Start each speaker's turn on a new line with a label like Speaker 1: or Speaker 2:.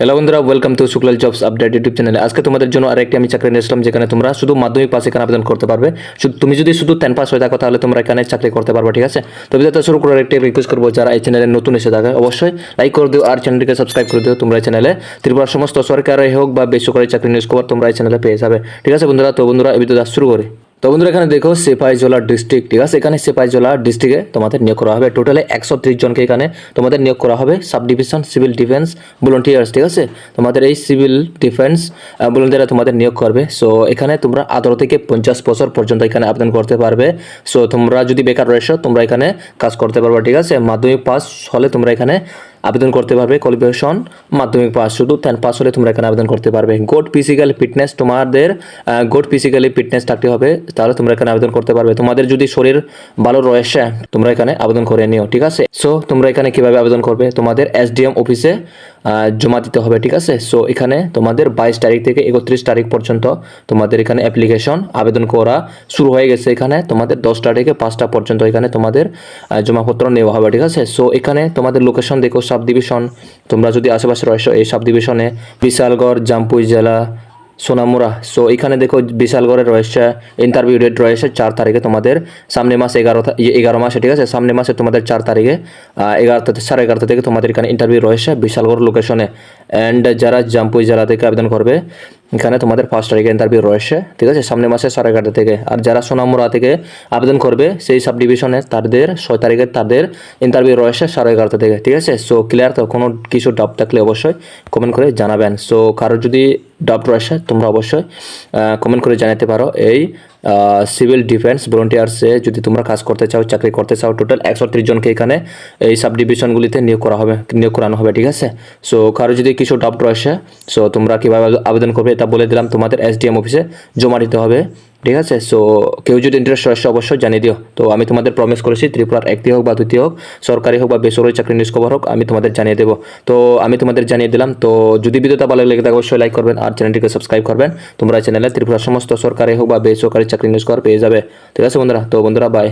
Speaker 1: Hello বন্ধুরা welcome to শুক্লাল jobs update YouTube চ্যানেলে আজকে তোমাদের জন্য আরেকটি আমি চাকরি নিয়ে আসলাম যেখানে তোমরা শুধু মাধ্যমিক পাস এখানে আবেদন করতে পারবে। তুমি যদি শুধু টেন পাস হয়ে থাকো, তাহলে তোমরা এখানে চাকরি করতে পারবে, ঠিক আছে? তো ভিডিওটা শুরু করার একটি রিকোয়েস্ট করব যারা এই চ্যানেলে নতুন এসে থাকে অবশ্যই লাইক করে দিও আর চ্যানেলটিকে সাবস্ক্রাইব করে দিও। তোমরা এই চ্যানেলে ত্রিপুরার সমস্ত সরকারি হোক বা বেসরকারি চাকরি নিউজ খবর তোমরা এই চ্যানেলে পেয়ে যাবে, ঠিক আছে বন্ধুরা? তো বন্ধুরা, এই ভিডিওটা শুরু করি। তো বন্ধুরা, এখানে দেখো সিপাহীজলা ডিস্ট্রিক্ট ঠিক আছে? এখানে সিপাহীজলা ডিস্ট্রিক্টে তোমাদের নিয়োগ করা হবে। টোটালে একশো ত্রিশ জনকে এখানে তোমাদের নিয়োগ করা হবে। Sub division civil defence volunteers ঠিক আছে? তোমাদের এই সিভিল ডিফেন্স ভলেন্টিয়ার তোমাদের নিয়োগ করবে। সো এখানে তোমরা আঠারো থেকে পঞ্চাশ বছর পর্যন্ত এখানে আবেদন করতে পারবে। সো তোমরা যদি বেকার রয়েছো, তোমরা এখানে কাজ করতে পারবে, ঠিক আছে? মাধ্যমিক পাস হলে তোমরা এখানে আবেদন করতে পারবে কোয়ালিফিকেশন মাধ্যমিক পাস শুধু টেন পাস হলে তোমরা এখানে আবেদন করতে পারবে। গুড ফিজিক্যাল ফিটনেস তোমাদের গোড ফিজিক্যালি ফিটনেস থাকতে হবে, তাহলে তোমরা এখানে আবেদন করতে পারবে। তোমাদের যদি শরীর ভালো রয়েছে, তোমরা এখানে আবেদন করে নিও, ঠিক আছে? সো তোমরা এখানে কীভাবে আবেদন করবে? তোমাদের এসডিএম অফিসে জমা দিতে হবে, ঠিক আছে? সো এখানে তোমাদের বাইশ তারিখ থেকে একত্রিশ তারিখ পর্যন্ত তোমাদের এখানে অ্যাপ্লিকেশন আবেদন করা শুরু হয়ে গেছে এখানে। তোমাদের দশটা থেকে পাঁচটা পর্যন্ত এখানে তোমাদের জমাপত্র নেওয়া হবে, ঠিক আছে? সো এখানে তোমাদের লোকেশন দেখো সাব ডিভিশন তোমরা যদি আশেপাশে রয়েছো এই সাব ডিভিশনে বিশালগড় জামপুই জেলা সোনামুরা সো এখানে দেখো বিশালগড়ে রয়েছে ইন্টারভিউ ডেট রয়েছে চার তারিখে তোমাদের। সামনে মাস এগারো ইয়ে, এগারো মাসে ঠিক আছে? সামনে মাসে তোমাদের চার তারিখে এগারোটা সাড়ে এগারোটা থেকে তোমাদের এখানে ইন্টারভিউ রয়েছে বিশালগড় লোকেশনে অ্যান্ড যারা জামপুই জেলা থেকে আবেদন করবে এখানে তোমাদের ফার্স্ট তারিখে ইন্টারভিউ রয়েছে, ঠিক আছে? সামনে মাসে সাড়ে এগারোটা থেকে। আর যারা সোনামুরা থেকে আবেদন করবে, সেই সাব ডিভিশনে তাদের, ছয় তারিখে তাদের ইন্টারভিউ রয়েছে সাড়ে এগারোটা থেকে, ঠিক আছে? সো ক্লিয়ার তো? কোনো কিছু ডাউট থাকলে অবশ্যই কমেন্ট করে জানাবেন। সো কারোর যদি ডাউট রয়েছে তোমরা অবশ্যই কমেন্ট করে জানাতে পারো। এই সিভিল ডিফেন্স ভলেন্টিয়ার্সে যদি তোমরা কাজ করতে চাও, চাকরি করতে চাও টোটাল একশো ত্রিশ জনকে এখানে এই সাব ডিভিশনগুলিতে নিয়োগ করা হবে, নিয়োগ করানো হবে, ঠিক আছে? সো কারও যদি কিছু ডাউট রয়েছে সো তোমরা কীভাবে আবেদন করবে, এটা বলে দিলাম, তোমাদের এসডিএম অফিসে জমা দিতে হবে। ঠিক আছে? সো কেউ যদি ইন্টারেস্ট রয়েছে, অবশ্যই জানিয়ে দিও। তো, আমি তোমাদের প্রমিস করেছি, ত্রিপুরার একটি হোক বা দুটি হোক, সরকারি হোক বা বেসরকারি চাকরি নিউজ খবর হোক, আমি তোমাদের জানিয়ে দেবো। তো, আমি তোমাদের জানিয়ে দিলাম। তো, যদি ভিডিওটা ভালো লেগে থাকে, অবশ্যই লাইক করবেন আর চ্যানেলটিকে সাবস্ক্রাইব করবেন। তোমরা চ্যানেলে ত্রিপুরার সমস্ত সরকারি হোক বা বেসরকারি চাকরি নিউজ খবর পেয়ে যাবে। ঠিক আছে বন্ধুরা? তো, বন্ধুরা বাই